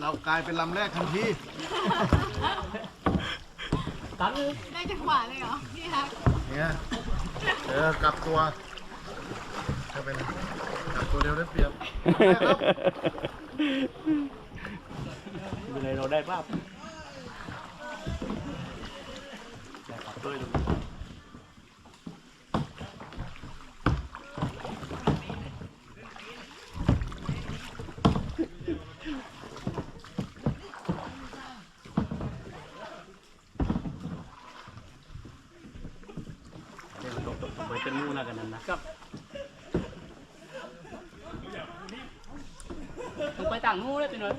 เรากลายเป็นลำแรกทันทีตันได้จังหวะเลยเหรอพี่ฮักเนี่ยเออกลับตัวถ้าเป็นกลับตัวเร็วได้เปรียบครับเป็นไรเราได้ภาพแต่ขับด้วยดูเดี๋ยวตกตก ไปเป็นมูนะกันนั่นนะครับมึงไปต่างนู้นเลยไปหน่อย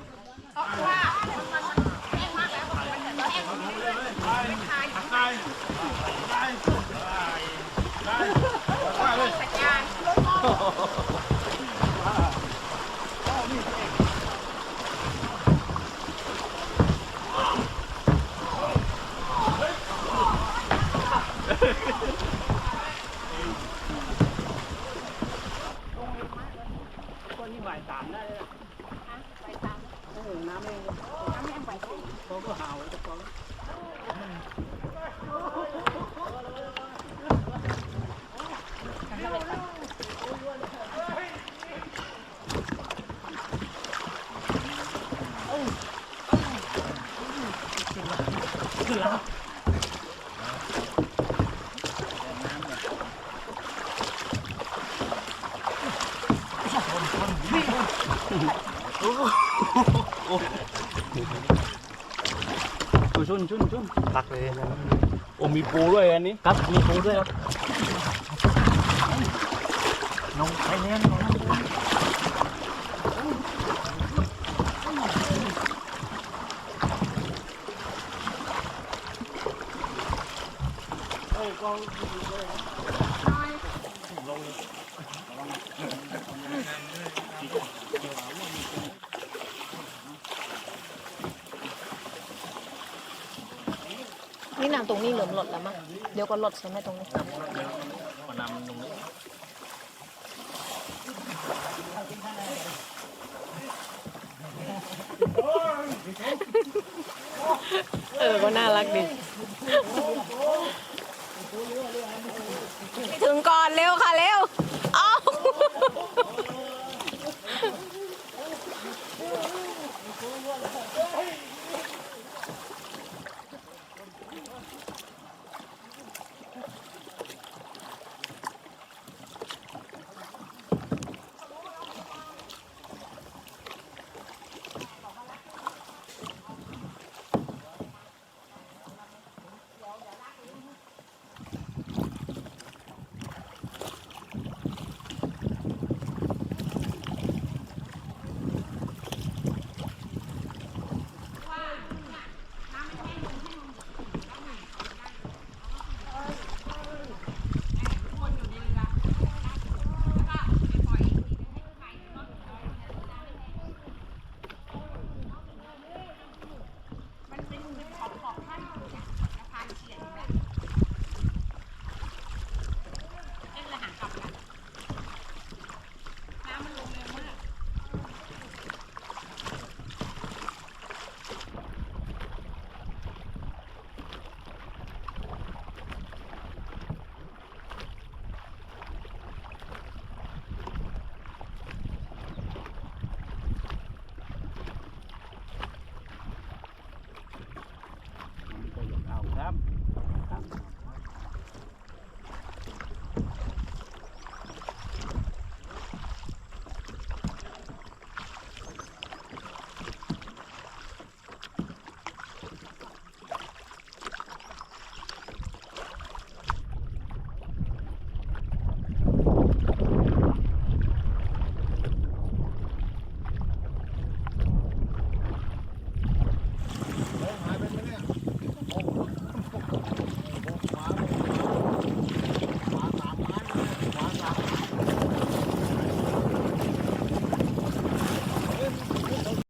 คน นี้บ่ายสามได้เลยบ่ายสามโอ้โหน้ำเองน้ำแห้งบ่ายสี่เขาก็หาวตะกอน ชุนชุนชุนตักเลยโอ้มีปูด้วยอันนี้ ครับ มีปูด้วยครับน้องไปเนี้ยน้องเลย นี่น้ำตรงนี้เหลือมหลดแล้วมั้งเดี๋ยวก็หลดใช่ไหมตรงนี้เออก็น่ารักดีถึงก่อนเร็วค่ะเร็ว